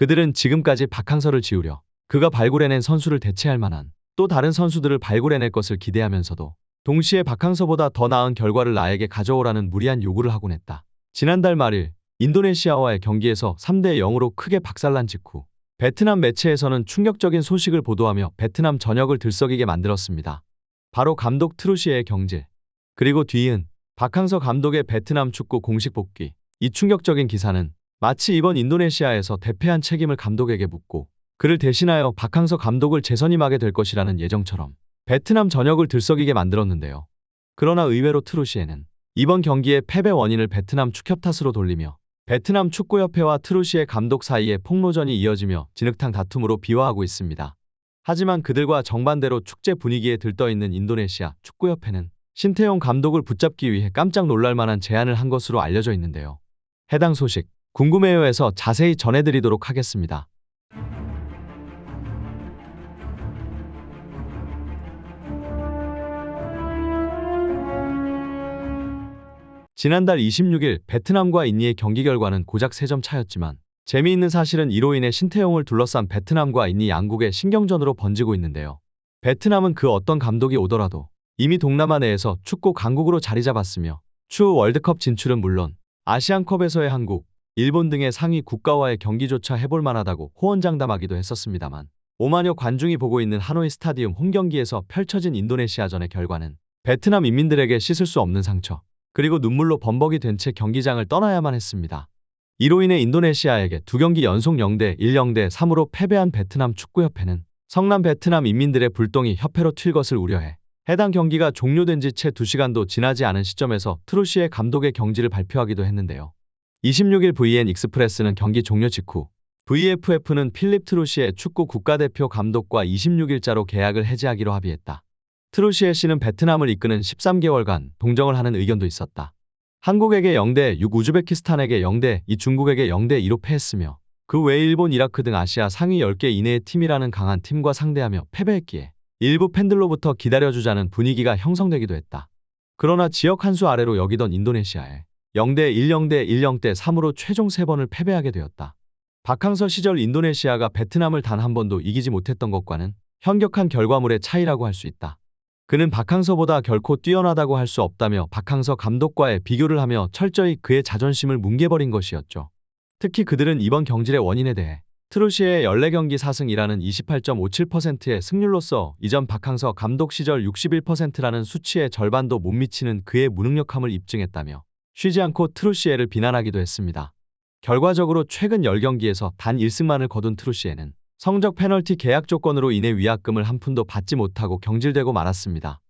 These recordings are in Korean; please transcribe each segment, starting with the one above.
그들은 지금까지 박항서를 지우려 그가 발굴해낸 선수를 대체할 만한 또 다른 선수들을 발굴해낼 것을 기대하면서도 동시에 박항서보다 더 나은 결과를 나에게 가져오라는 무리한 요구를 하곤 했다. 지난달 말일 인도네시아와의 경기에서 3대 0으로 크게 박살난 직후 베트남 매체에서는 충격적인 소식을 보도하며 베트남 전역을 들썩이게 만들었습니다. 바로 감독 트루시의 경질, 그리고 뒤이은 박항서 감독의 베트남 축구 공식 복귀. 이 충격적인 기사는 마치 이번 인도네시아에서 대패한 책임을 감독에게 묻고 그를 대신하여 박항서 감독을 재선임하게 될 것이라는 예정처럼 베트남 전역을 들썩이게 만들었는데요. 그러나 의외로 트루시에는 이번 경기의 패배 원인을 베트남 축협 탓으로 돌리며 베트남 축구협회와 트루시의 감독 사이에 폭로전이 이어지며 진흙탕 다툼으로 비화하고 있습니다. 하지만 그들과 정반대로 축제 분위기에 들떠있는 인도네시아 축구협회는 신태용 감독을 붙잡기 위해 깜짝 놀랄 만한 제안을 한 것으로 알려져 있는데요. 해당 소식 궁금해요에서 자세히 전해드리도록 하겠습니다. 지난달 26일 베트남과 인니의 경기 결과는 고작 3점 차였지만 재미있는 사실은 이로 인해 신태용을 둘러싼 베트남과 인니 양국의 신경전으로 번지고 있는데요. 베트남은 그 어떤 감독이 오더라도 이미 동남아 내에서 축구 강국으로 자리 잡았으며 추후 월드컵 진출은 물론 아시안컵에서의 한국, 일본 등의 상위 국가와의 경기조차 해볼 만하다고 호언장담하기도 했었습니다만 5만여 관중이 보고 있는 하노이 스타디움 홈경기에서 펼쳐진 인도네시아전의 결과는 베트남 인민들에게 씻을 수 없는 상처, 그리고 눈물로 범벅이 된 채 경기장을 떠나야만 했습니다. 이로 인해 인도네시아에게 두 경기 연속 0대 1, 0대 3으로 패배한 베트남 축구협회는 성남 베트남 인민들의 불똥이 협회로 튈 것을 우려해 해당 경기가 종료된 지 채 2시간도 지나지 않은 시점에서 트루시의 감독의 경지를 발표하기도 했는데요. 26일 VN 익스프레스는 경기 종료 직후 VFF는 필립 트루시의 축구 국가대표 감독과 26일자로 계약을 해지하기로 합의했다. 트루시에 씨는 베트남을 이끄는 13개월간 동정을 하는 의견도 있었다. 한국에게 0대 6, 우즈베키스탄에게 0대 2, 중국에게 0대 2로 패했으며 그 외 일본, 이라크 등 아시아 상위 10개 이내의 팀이라는 강한 팀과 상대하며 패배했기에 일부 팬들로부터 기다려주자는 분위기가 형성되기도 했다. 그러나 지역 한 수 아래로 여기던 인도네시아에 0대 1, 0대 1, 0대 3으로 최종 3번을 패배하게 되었다. 박항서 시절 인도네시아가 베트남을 단 한 번도 이기지 못했던 것과는 현격한 결과물의 차이라고 할 수 있다. 그는 박항서보다 결코 뛰어나다고 할 수 없다며 박항서 감독과의 비교를 하며 철저히 그의 자존심을 뭉개버린 것이었죠. 특히 그들은 이번 경질의 원인에 대해 트루시의 14경기 4승이라는 28.57%의 승률로서 이전 박항서 감독 시절 61%라는 수치의 절반도 못 미치는 그의 무능력함을 입증했다며 쉬지 않고 트루시에를 비난하기도 했습니다. 결과적으로 최근 10경기에서 단 1승만을 거둔 트루시에는 성적 페널티 계약 조건으로 인해 위약금을 한 푼도 받지 못하고 경질되고 말았습니다.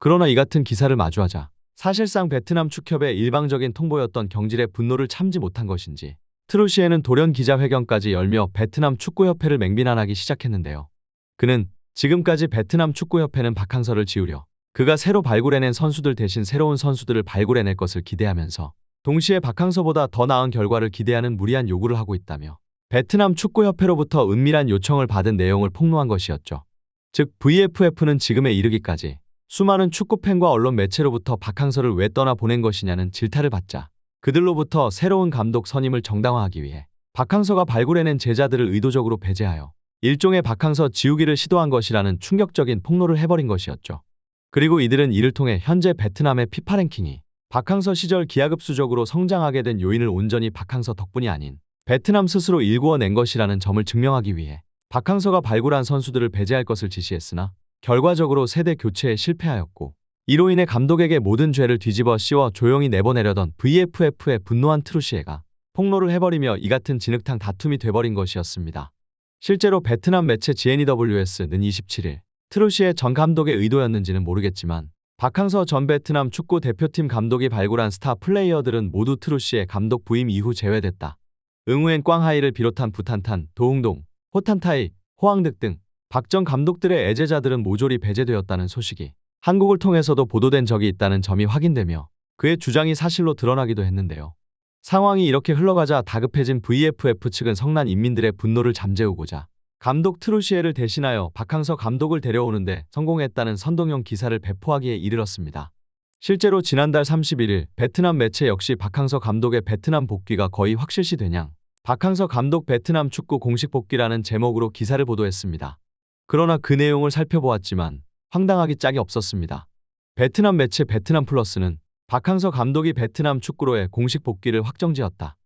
그러나 이 같은 기사를 마주하자 사실상 베트남 축협의 일방적인 통보였던 경질의 분노를 참지 못한 것인지 트루시에는 돌연 기자회견까지 열며 베트남 축구협회를 맹비난하기 시작했는데요. 그는 지금까지 베트남 축구협회는 박항서를 지우려 그가 새로 발굴해낸 선수들 대신 새로운 선수들을 발굴해낼 것을 기대하면서 동시에 박항서보다 더 나은 결과를 기대하는 무리한 요구를 하고 있다며 베트남 축구협회로부터 은밀한 요청을 받은 내용을 폭로한 것이었죠. 즉 VFF는 지금에 이르기까지 수많은 축구팬과 언론 매체로부터 박항서를 왜 떠나 보낸 것이냐는 질타를 받자 그들로부터 새로운 감독 선임을 정당화하기 위해 박항서가 발굴해낸 제자들을 의도적으로 배제하여 일종의 박항서 지우기를 시도한 것이라는 충격적인 폭로를 해버린 것이었죠. 그리고 이들은 이를 통해 현재 베트남의 피파 랭킹이 박항서 시절 기하급수적으로 성장하게 된 요인을 온전히 박항서 덕분이 아닌 베트남 스스로 일구어낸 것이라는 점을 증명하기 위해 박항서가 발굴한 선수들을 배제할 것을 지시했으나 결과적으로 세대 교체에 실패하였고 이로 인해 감독에게 모든 죄를 뒤집어 씌워 조용히 내보내려던 VFF의 분노한 트루시에가 폭로를 해버리며 이 같은 진흙탕 다툼이 돼버린 것이었습니다. 실제로 베트남 매체 GNEWS는 27일 트루시의 전 감독의 의도였는지는 모르겠지만 박항서 전 베트남 축구 대표팀 감독이 발굴한 스타 플레이어들은 모두 트루시의 감독 부임 이후 제외됐다. 응우엔 꽝하이를 비롯한 부탄탄, 도웅동, 호탄타이, 호황득 등 박정 감독들의 애제자들은 모조리 배제되었다는 소식이 한국을 통해서도 보도된 적이 있다는 점이 확인되며 그의 주장이 사실로 드러나기도 했는데요. 상황이 이렇게 흘러가자 다급해진 VFF 측은 성난 인민들의 분노를 잠재우고자 감독 트루시에를 대신하여 박항서 감독을 데려오는데 성공했다는 선동용 기사를 배포하기에 이르렀습니다. 실제로 지난달 31일 베트남 매체 역시 박항서 감독의 베트남 복귀가 거의 확실시 되냥 박항서 감독 베트남 축구 공식 복귀라는 제목으로 기사를 보도했습니다. 그러나 그 내용을 살펴보았지만 황당하기 짝이 없었습니다. 베트남 매체 베트남 플러스는 박항서 감독이 베트남 축구로의 공식 복귀를 확정지었다.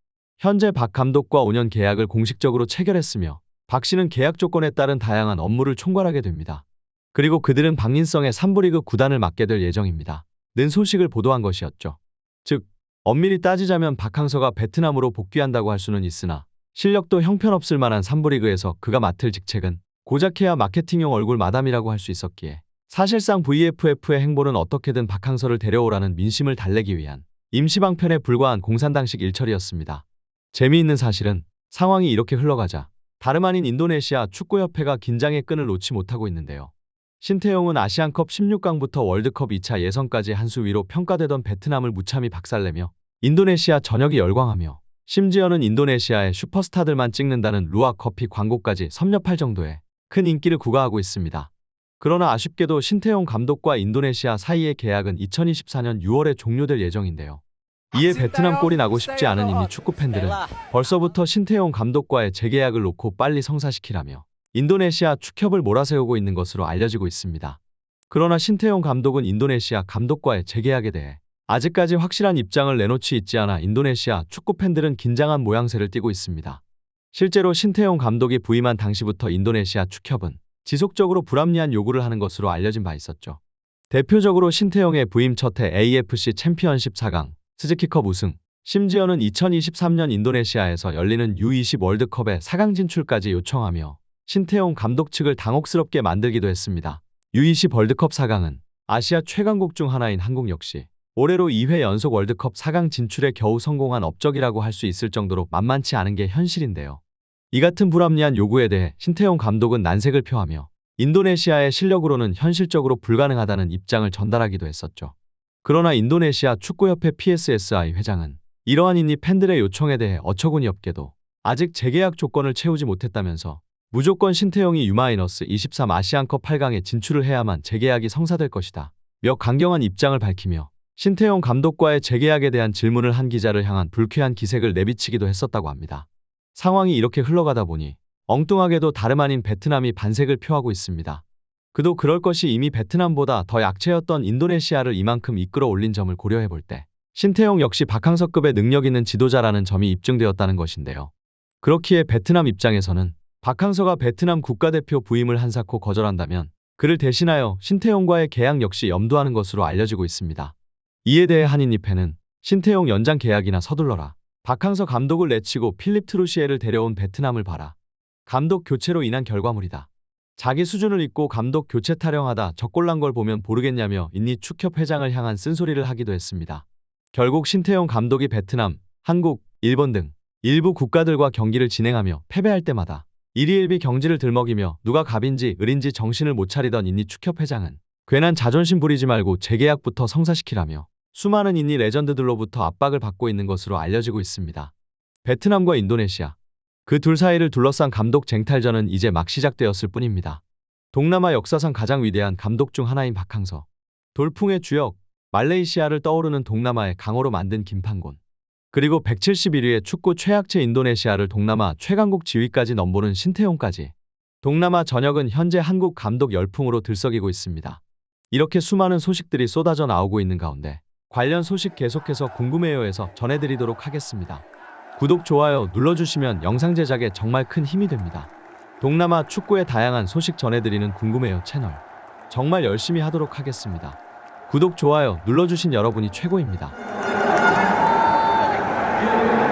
현재 박 감독과 5년 계약을 공식적으로 체결했으며 박 씨는 계약 조건에 따른 다양한 업무를 총괄하게 됩니다. 그리고 그들은 박민성의 3부 리그 구단을 맡게 될 예정입니다. 는 소식을 보도한 것이었죠. 즉, 엄밀히 따지자면 박항서가 베트남으로 복귀한다고 할 수는 있으나 실력도 형편없을 만한 3부 리그에서 그가 맡을 직책은 고작해야 마케팅용 얼굴 마담이라고 할 수 있었기에 사실상 VFF의 행보는 어떻게든 박항서를 데려오라는 민심을 달래기 위한 임시방편에 불과한 공산당식 일처리였습니다. 재미있는 사실은 상황이 이렇게 흘러가자 다름 아닌 인도네시아 축구협회가 긴장의 끈을 놓지 못하고 있는데요. 신태용은 아시안컵 16강부터 월드컵 2차 예선까지 한 수 위로 평가되던 베트남을 무참히 박살내며 인도네시아 전역이 열광하며 심지어는 인도네시아의 슈퍼스타들만 찍는다는 루아 커피 광고까지 섭렵할 정도의 큰 인기를 구가하고 있습니다. 그러나 아쉽게도 신태용 감독과 인도네시아 사이의 계약은 2024년 6월에 종료될 예정인데요. 이에 베트남 꼴이 나고 싶지 않은 이미 축구 팬들은 벌써부터 신태용 감독과의 재계약을 놓고 빨리 성사시키라며 인도네시아 축협을 몰아세우고 있는 것으로 알려지고 있습니다. 그러나 신태용 감독은 인도네시아 감독과의 재계약에 대해 아직까지 확실한 입장을 내놓지 있지 않아 인도네시아 축구 팬들은 긴장한 모양새를 띠고 있습니다. 실제로 신태용 감독이 부임한 당시부터 인도네시아 축협은 지속적으로 불합리한 요구를 하는 것으로 알려진 바 있었죠. 대표적으로 신태용의 부임 첫해 AFC 챔피언십 4강, 스즈키컵 우승, 심지어는 2023년 인도네시아에서 열리는 U20 월드컵의 4강 진출까지 요청하며 신태용 감독 측을 당혹스럽게 만들기도 했습니다. U20 월드컵 4강은 아시아 최강국 중 하나인 한국 역시 올해로 2회 연속 월드컵 4강 진출에 겨우 성공한 업적이라고 할 수 있을 정도로 만만치 않은 게 현실인데요. 이 같은 불합리한 요구에 대해 신태용 감독은 난색을 표하며 인도네시아의 실력으로는 현실적으로 불가능하다는 입장을 전달하기도 했었죠. 그러나 인도네시아 축구협회 PSSI 회장은 이러한 인니 팬들의 요청에 대해 어처구니 없게도 아직 재계약 조건을 채우지 못했다면서 무조건 신태용이 U-23 아시안컵 8강에 진출을 해야만 재계약이 성사될 것이다. 며 강경한 입장을 밝히며 신태용 감독과의 재계약에 대한 질문을 한 기자를 향한 불쾌한 기색을 내비치기도 했었다고 합니다. 상황이 이렇게 흘러가다 보니 엉뚱하게도 다름 아닌 베트남이 반색을 표하고 있습니다. 그도 그럴 것이 이미 베트남보다 더 약체였던 인도네시아를 이만큼 이끌어 올린 점을 고려해 볼 때 신태용 역시 박항서급의 능력 있는 지도자라는 점이 입증되었다는 것인데요. 그렇기에 베트남 입장에서는 박항서가 베트남 국가대표 부임을 한사코 거절한다면 그를 대신하여 신태용과의 계약 역시 염두하는 것으로 알려지고 있습니다. 이에 대해 한인입회는 신태용 연장 계약이나 서둘러라. 박항서 감독을 내치고 필립 트루시에를 데려온 베트남을 봐라. 감독 교체로 인한 결과물이다. 자기 수준을 잊고 감독 교체 타령하다 적골난 걸 보면 모르겠냐며 인니 축협 회장을 향한 쓴소리를 하기도 했습니다. 결국 신태용 감독이 베트남, 한국, 일본 등 일부 국가들과 경기를 진행하며 패배할 때마다 일희일비 경지를 들먹이며 누가 갑인지 을인지 정신을 못 차리던 인니 축협 회장은 괜한 자존심 부리지 말고 재계약부터 성사시키라며 수많은 인니 레전드들로부터 압박을 받고 있는 것으로 알려지고 있습니다. 베트남과 인도네시아 그 둘 사이를 둘러싼 감독 쟁탈전은 이제 막 시작되었을 뿐입니다. 동남아 역사상 가장 위대한 감독 중 하나인 박항서 돌풍의 주역 말레이시아를 떠오르는 동남아의 강호로 만든 김판곤 그리고 171위의 축구 최약체 인도네시아를 동남아 최강국 지위까지 넘보는 신태용까지 동남아 전역은 현재 한국 감독 열풍으로 들썩이고 있습니다. 이렇게 수많은 소식들이 쏟아져 나오고 있는 가운데 관련 소식 계속해서 궁금해요에서 전해드리도록 하겠습니다. 구독, 좋아요 눌러주시면 영상 제작에 정말 큰 힘이 됩니다. 동남아 축구의 다양한 소식 전해드리는 궁금해요 채널. 정말 열심히 하도록 하겠습니다. 구독, 좋아요 눌러주신 여러분이 최고입니다.